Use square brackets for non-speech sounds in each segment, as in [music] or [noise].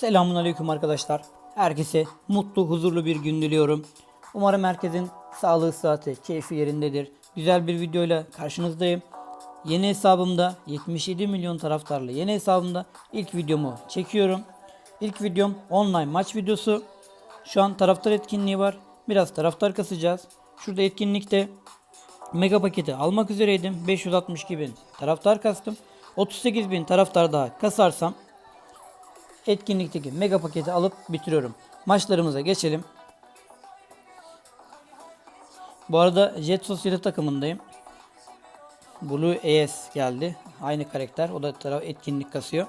Selamun Aleyküm arkadaşlar. Herkese mutlu, huzurlu bir gün diliyorum. Umarım herkesin sağlığı, sıhhati, keyfi yerindedir. Güzel bir videoyla karşınızdayım. Yeni hesabımda 77 milyon taraftarlı yeni hesabımda ilk videomu çekiyorum. İlk videom online maç videosu. Şu an taraftar etkinliği var. Biraz taraftar kasacağız. Şurada etkinlikte mega paketi almak üzereydim. 562 bin taraftar kastım. 38 bin taraftar daha kasarsam etkinlikteki mega paketi alıp bitiriyorum. Maçlarımıza geçelim. Bu arada Jet Society takımındayım. Blue ES geldi. Aynı karakter. O da taraf etkinlik kasıyor.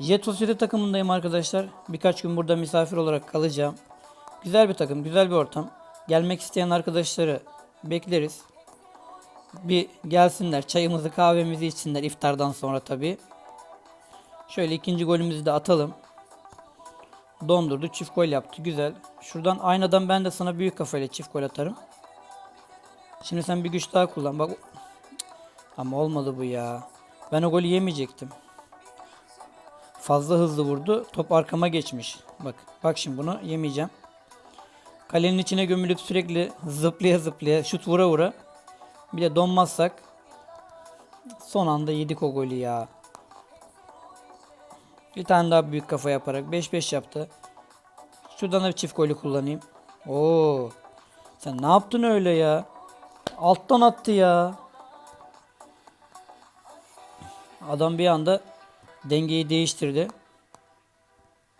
Jet Society takımındayım arkadaşlar. Birkaç gün burada misafir olarak kalacağım. Güzel bir takım, güzel bir ortam. Gelmek isteyen arkadaşları bekleriz. Bir gelsinler, çayımızı kahvemizi içsinler iftardan sonra tabii. Şöyle ikinci golümüzü de atalım. Dondurdu. Çift gol yaptı. Güzel. Şuradan aynadan ben de sana büyük kafayla çift gol atarım. Şimdi sen bir güç daha kullan. Bak. Ama olmadı bu ya. Ben o golü yemeyecektim. Fazla hızlı vurdu. Top arkama geçmiş. Bak. Bak şimdi bunu yemeyeceğim. Kalenin içine gömülüp sürekli zıplaya zıplaya şut vura vura. Bir de donmazsak son anda yedik o golü ya. Bir tane daha büyük kafa yaparak 5-5 yaptı. Şuradan da bir çift golü kullanayım. Oo. Sen ne yaptın öyle ya? Alttan attı ya. Adam bir anda dengeyi değiştirdi.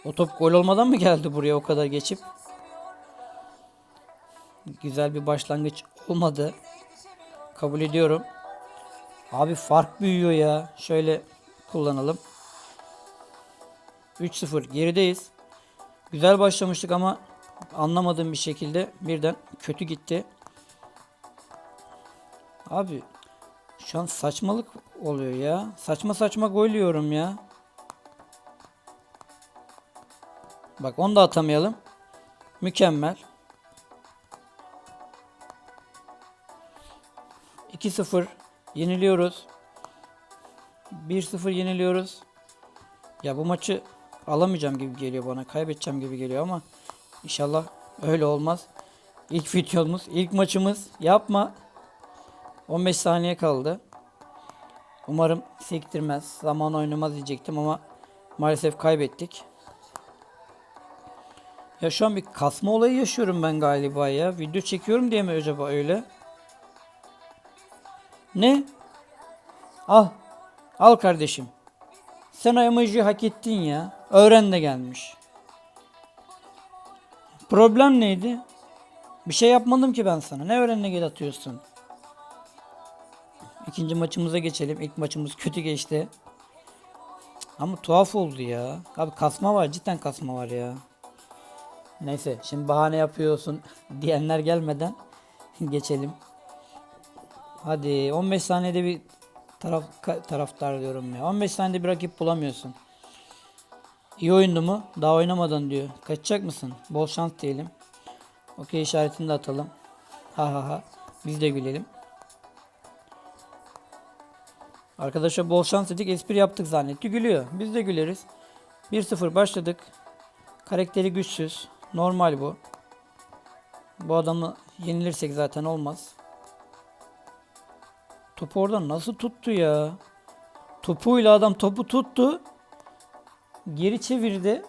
O top gol olmadan mı geldi buraya o kadar geçip? Güzel bir başlangıç olmadı. Kabul ediyorum. Abi fark büyüyor ya. Şöyle kullanalım. 3-0 gerideyiz. Güzel başlamıştık ama anlamadığım bir şekilde birden kötü gitti. Abi şu an saçmalık oluyor ya. Saçma saçma gol yiyorum ya. Bak onu da atamayalım. Mükemmel. 2-0 yeniliyoruz. 1-0 yeniliyoruz. Ya bu maçı alamayacağım gibi geliyor bana. Kaybedeceğim gibi geliyor ama inşallah öyle olmaz. İlk videomuz, ilk maçımız. Yapma. 15 saniye kaldı. Umarım sektirmez. Zaman oynamaz diyecektim ama maalesef kaybettik. Ya şu an bir kasma olayı yaşıyorum ben galiba ya. Video çekiyorum diye mi acaba öyle? Ne? Al. Al kardeşim. Sen o emojiyi hak ettin ya. Öğren de gelmiş. Problem neydi? Bir şey yapmadım ki ben sana. Ne öğrenine gel atıyorsun? İkinci maçımıza geçelim. İlk maçımız kötü geçti. Ama tuhaf oldu ya. Abi kasma var. Cidden kasma var ya. Neyse. Şimdi bahane yapıyorsun [laughs] diyenler gelmeden [laughs] geçelim. Hadi 15 saniyede bir taraf taraftar diyorum ya. 15 saniyede bir rakip bulamıyorsun. İyi oyundu mu? Daha oynamadan diyor. Kaçacak mısın? Bol şans diyelim. Okey işaretini de atalım. Ha ha ha. Biz de gülelim. Arkadaşa bol şans dedik. Espri yaptık zannetti. Gülüyor. Biz de güleriz. 1-0 başladık. Karakteri güçsüz. Normal bu. Bu adamı yenilirsek zaten olmaz. Topu oradan nasıl tuttu ya? Topuyla adam topu tuttu. Geri çevirdi.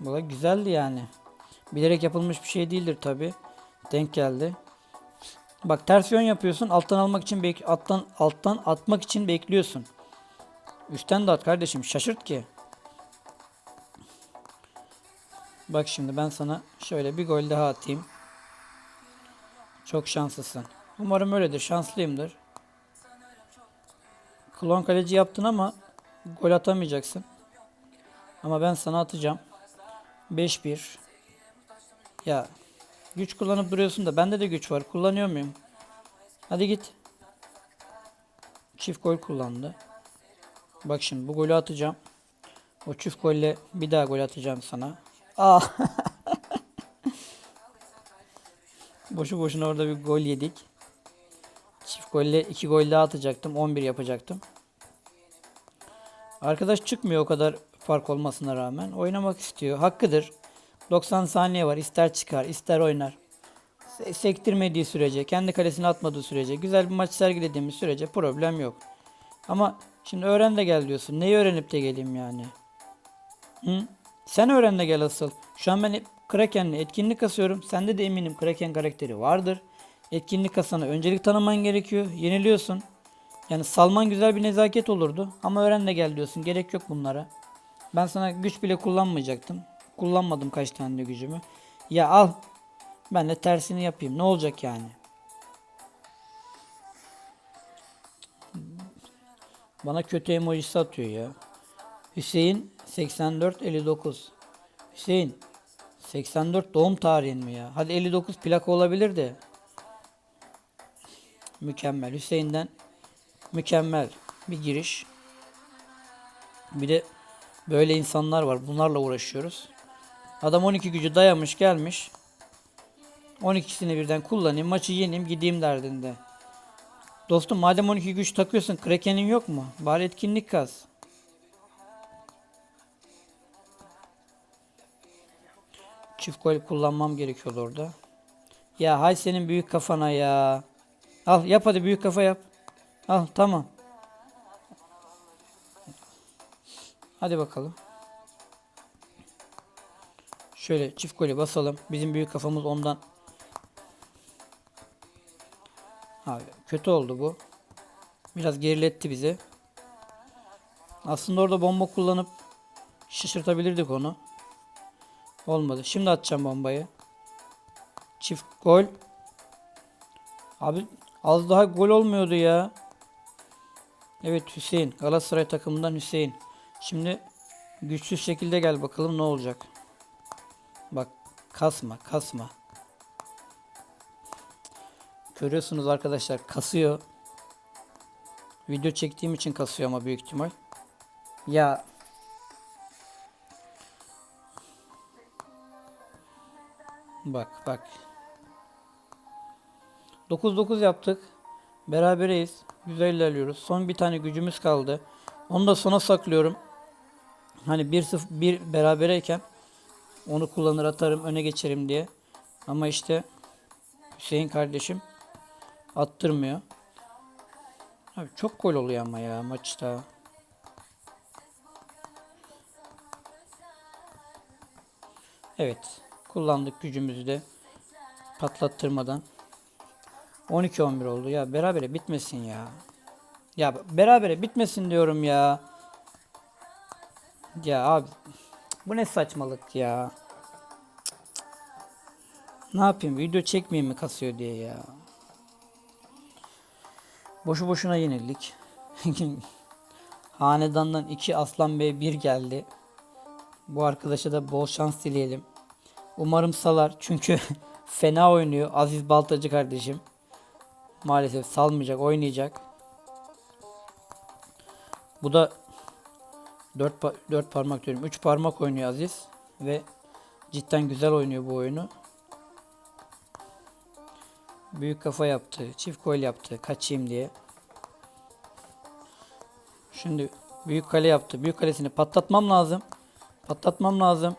Bu da güzeldi yani. Bilerek yapılmış bir şey değildir tabi. Denk geldi. Bak ters yön yapıyorsun. Alttan almak için bek alttan alttan atmak için bekliyorsun. Üstten de at kardeşim. Şaşırt ki. Bak şimdi ben sana şöyle bir gol daha atayım. Çok şanslısın. Umarım öyledir. Şanslıyımdır. Klon kaleci yaptın ama gol atamayacaksın. Ama ben sana atacağım. 5-1. Ya güç kullanıp duruyorsun da bende de güç var. Kullanıyor muyum? Hadi git. Çift gol kullandı. Bak şimdi bu golü atacağım. O çift golle bir daha gol atacağım sana. Aa. [laughs] Boşu boşuna orada bir gol yedik. Golle iki gol daha atacaktım. 11 yapacaktım. Arkadaş çıkmıyor o kadar fark olmasına rağmen. Oynamak istiyor. Hakkıdır. 90 saniye var. İster çıkar, ister oynar. Se- Sektirmediği sürece, kendi kalesine atmadığı sürece, güzel bir maç sergilediğimiz sürece problem yok. Ama şimdi öğren de gel diyorsun. Neyi öğrenip de geleyim yani? Hı? Sen öğren de gel asıl. Şu an ben Kraken'le etkinlik kasıyorum. Sende de eminim Kraken karakteri vardır. Etkinlik kasana öncelik tanıman gerekiyor. Yeniliyorsun. Yani salman güzel bir nezaket olurdu. Ama öğren de gel diyorsun. Gerek yok bunlara. Ben sana güç bile kullanmayacaktım. Kullanmadım kaç tane de gücümü. Ya al. Ben de tersini yapayım. Ne olacak yani? Bana kötü emojisi atıyor ya. Hüseyin 84 59. Hüseyin 84 doğum tarihin mi ya? Hadi 59 plaka olabilir de. Mükemmel. Hüseyin'den mükemmel bir giriş. Bir de böyle insanlar var. Bunlarla uğraşıyoruz. Adam 12 gücü dayamış gelmiş. 12'sini birden kullanayım, maçı yeneyim, gideyim derdinde. Dostum madem 12 güç takıyorsun, Kraken'in yok mu? Bari etkinlik kaz. Çift gol kullanmam gerekiyordu orada. Ya hay senin büyük kafana ya. Al yap hadi büyük kafa yap. Al tamam. Hadi bakalım. Şöyle çift golü basalım. Bizim büyük kafamız ondan. Abi kötü oldu bu. Biraz geriletti bizi. Aslında orada bomba kullanıp şaşırtabilirdik onu. Olmadı. Şimdi atacağım bombayı. Çift gol. Abi az daha gol olmuyordu ya. Evet Hüseyin. Galatasaray takımından Hüseyin. Şimdi güçsüz şekilde gel bakalım ne olacak. Bak kasma kasma. Görüyorsunuz arkadaşlar kasıyor. Video çektiğim için kasıyor ama büyük ihtimal. Ya Bak bak. 9-9 yaptık. Berabereyiz. Güzel ilerliyoruz. Son bir tane gücümüz kaldı. Onu da sona saklıyorum. Hani 1-0 1 berabereyken onu kullanır atarım öne geçerim diye. Ama işte Hüseyin kardeşim attırmıyor. Abi çok gol oluyor ama ya maçta. Evet. Kullandık gücümüzü de patlattırmadan. 12-11 oldu. Ya berabere bitmesin ya. Ya berabere bitmesin diyorum ya. Ya abi bu ne saçmalık ya. Ne yapayım? Video çekmeyeyim mi kasıyor diye ya. Boşu boşuna yenildik. [laughs] Hanedandan 2 Aslan Bey 1 geldi. Bu arkadaşa da bol şans dileyelim. Umarım salar çünkü [laughs] fena oynuyor Aziz Baltacı kardeşim. Maalesef salmayacak, oynayacak. Bu da 4 4 parmak diyorum. 3 parmak oynuyor Aziz ve cidden güzel oynuyor bu oyunu. Büyük kafa yaptı, çift gol yaptı kaçayım diye. Şimdi büyük kale yaptı. Büyük kalesini patlatmam lazım. Patlatmam lazım.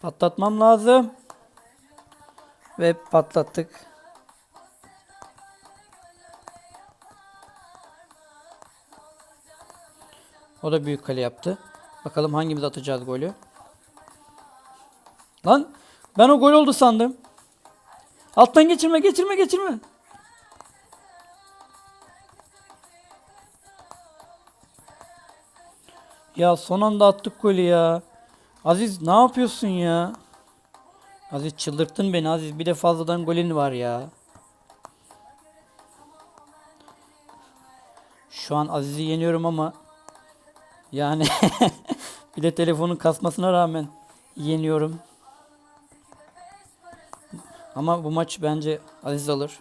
Patlatmam lazım. Ve patlattık. O da büyük kale yaptı. Bakalım hangimiz atacağız golü. Lan ben o gol oldu sandım. Alttan geçirme geçirme geçirme. Ya son anda attık golü ya. Aziz ne yapıyorsun ya? Aziz çıldırttın beni Aziz. Bir de fazladan golün var ya. Şu an Aziz'i yeniyorum ama yani [laughs] bir de telefonun kasmasına rağmen yeniyorum. Ama bu maç bence Aziz alır.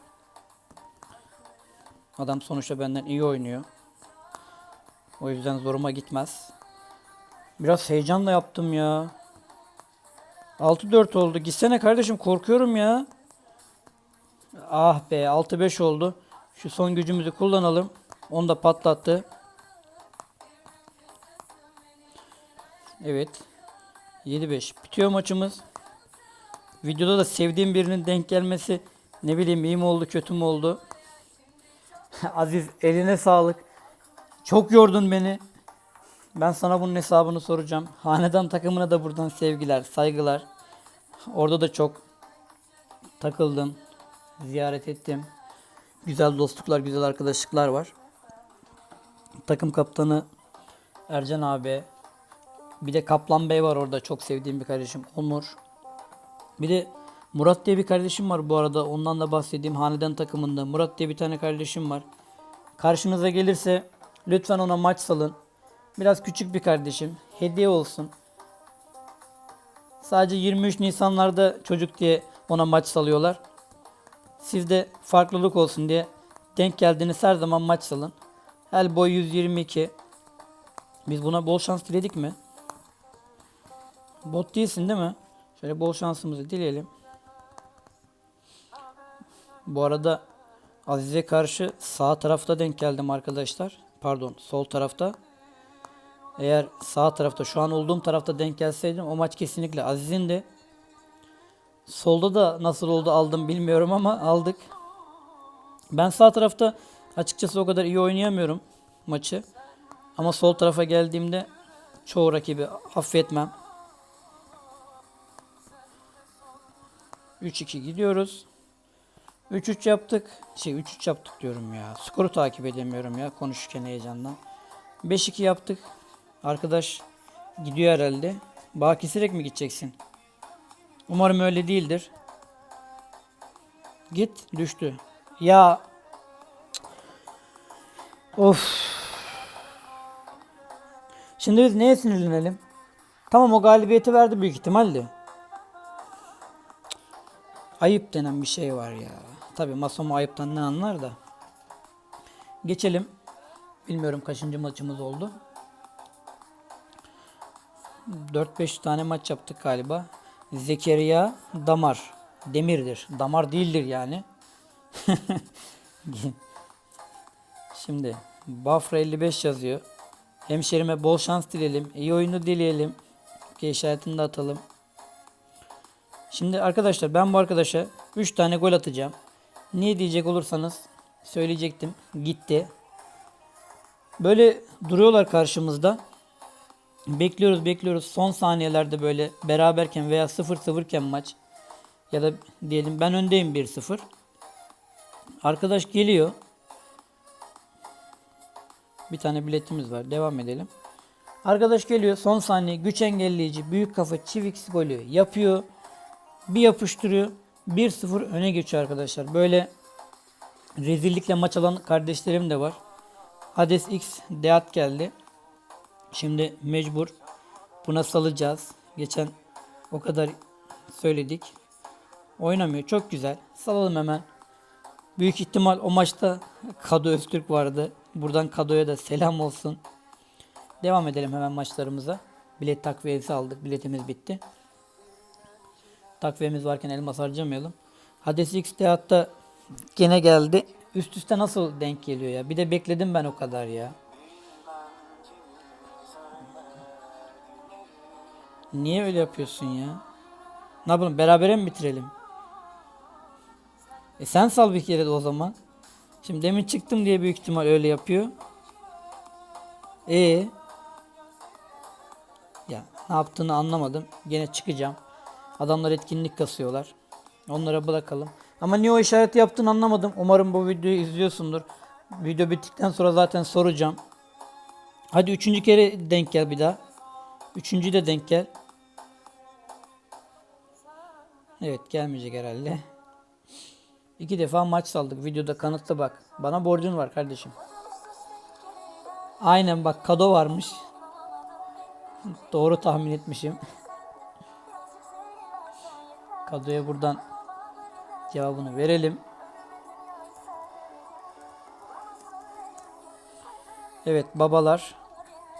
Adam sonuçta benden iyi oynuyor. O yüzden zoruma gitmez. Biraz heyecanla yaptım ya. 6-4 oldu. Gitsene kardeşim korkuyorum ya. Ah be 6-5 oldu. Şu son gücümüzü kullanalım. Onu da patlattı. Evet. 7-5. Bitiyor maçımız. Videoda da sevdiğim birinin denk gelmesi ne bileyim iyi mi oldu kötü mü oldu. [laughs] Aziz eline sağlık. Çok yordun beni. Ben sana bunun hesabını soracağım. Hanedan takımına da buradan sevgiler, saygılar. Orada da çok takıldım. Ziyaret ettim. Güzel dostluklar, güzel arkadaşlıklar var. Takım kaptanı Ercan abi. Bir de Kaplan Bey var orada çok sevdiğim bir kardeşim Onur. Bir de Murat diye bir kardeşim var bu arada. Ondan da bahsedeyim. Hanedan takımında. Murat diye bir tane kardeşim var. Karşınıza gelirse lütfen ona maç salın. Biraz küçük bir kardeşim. Hediye olsun. Sadece 23 Nisanlarda çocuk diye ona maç salıyorlar. Sizde farklılık olsun diye denk geldiğiniz her zaman maç salın. El boy 122. Biz buna bol şans diledik mi? Bot değilsin değil mi? Şöyle bol şansımızı dileyelim. Bu arada Aziz'e karşı sağ tarafta denk geldim arkadaşlar. Pardon sol tarafta. Eğer sağ tarafta şu an olduğum tarafta denk gelseydim o maç kesinlikle Aziz'in de. Solda da nasıl oldu aldım bilmiyorum ama aldık. Ben sağ tarafta açıkçası o kadar iyi oynayamıyorum maçı. Ama sol tarafa geldiğimde çoğu rakibi affetmem. 3-2 gidiyoruz. 3-3 yaptık. Şey 3-3 yaptık diyorum ya. Skoru takip edemiyorum ya konuşurken heyecandan. 5-2 yaptık. Arkadaş gidiyor herhalde. Bağ keserek mi gideceksin? Umarım öyle değildir. Git düştü. Ya Of. Şimdi biz neye sinirlenelim? Tamam o galibiyeti verdi büyük ihtimalle. Ayıp denen bir şey var ya. Tabi Masomo ayıptan ne anlar da. Geçelim. Bilmiyorum kaçıncı maçımız oldu. 4-5 tane maç yaptık galiba. Zekeriya Damar. Demirdir. Damar değildir yani. [laughs] Şimdi Bafra 55 yazıyor. Hemşerime bol şans dileyelim. İyi oyunu dileyelim. Okey işaretini de atalım. Şimdi arkadaşlar ben bu arkadaşa 3 tane gol atacağım. Niye diyecek olursanız söyleyecektim. Gitti. Böyle duruyorlar karşımızda. Bekliyoruz bekliyoruz. Son saniyelerde böyle beraberken veya 0-0 iken maç ya da diyelim ben öndeyim 1-0. Arkadaş geliyor. Bir tane biletimiz var. Devam edelim. Arkadaş geliyor. Son saniye güç engelleyici büyük kafa çivik golü yapıyor. Bir yapıştırıyor. 1-0 öne geçiyor arkadaşlar. Böyle rezillikle maç alan kardeşlerim de var. Hades X Deat geldi. Şimdi mecbur buna salacağız. Geçen o kadar söyledik. Oynamıyor. Çok güzel. Salalım hemen. Büyük ihtimal o maçta Kado Öztürk vardı. Buradan Kado'ya da selam olsun. Devam edelim hemen maçlarımıza. Bilet takviyesi aldık. Biletimiz bitti. Takviyemiz varken elmas harcamayalım. Hades X'te hatta gene geldi. Üst üste nasıl denk geliyor ya? Bir de bekledim ben o kadar ya. Niye öyle yapıyorsun ya? Ne yapalım berabere mi bitirelim? E sen sal bir kere de o zaman. Şimdi demin çıktım diye büyük ihtimal öyle yapıyor. E ya ne yaptığını anlamadım. Gene çıkacağım. Adamlar etkinlik kasıyorlar. Onlara bırakalım. Ama niye o işareti yaptığını anlamadım. Umarım bu videoyu izliyorsundur. Video bittikten sonra zaten soracağım. Hadi üçüncü kere denk gel bir daha. Üçüncü de denk gel. Evet gelmeyecek herhalde. İki defa maç saldık. Videoda kanıtla bak. Bana borcun var kardeşim. Aynen bak kado varmış. Doğru tahmin etmişim. Kadoya buradan cevabını verelim. Evet babalar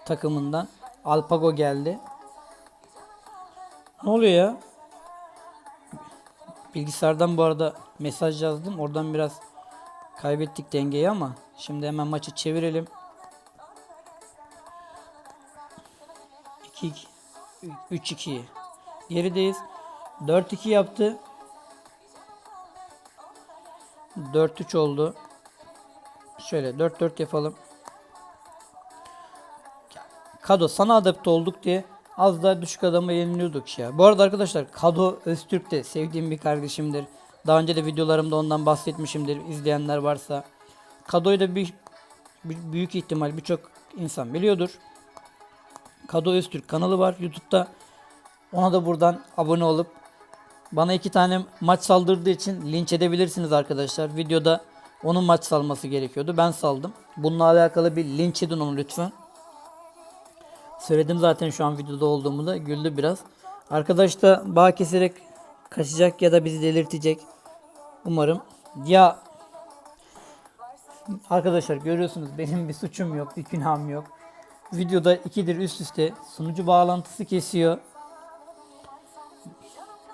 takımından Alpago geldi. Ne oluyor ya? Bilgisayardan bu arada mesaj yazdım. Oradan biraz kaybettik dengeyi ama şimdi hemen maçı çevirelim. 2 3-2 gerideyiz. 4-2 yaptı. 4-3 oldu. Şöyle 4-4 yapalım. Kado sana adapte olduk diye az daha düşük adama yeniliyorduk ya. Bu arada arkadaşlar Kado Öztürk de sevdiğim bir kardeşimdir. Daha önce de videolarımda ondan bahsetmişimdir. İzleyenler varsa. Kado'yu da bir, bir- büyük ihtimal birçok insan biliyordur. Kado Öztürk kanalı var YouTube'da. Ona da buradan abone olup bana iki tane maç saldırdığı için linç edebilirsiniz arkadaşlar. Videoda onun maç salması gerekiyordu. Ben saldım. Bununla alakalı bir linç edin onu lütfen. Söyledim zaten şu an videoda olduğumu da güldü biraz. Arkadaş da bağ keserek kaçacak ya da bizi delirtecek. Umarım. Ya arkadaşlar görüyorsunuz benim bir suçum yok, bir günahım yok. Videoda ikidir üst üste sunucu bağlantısı kesiyor.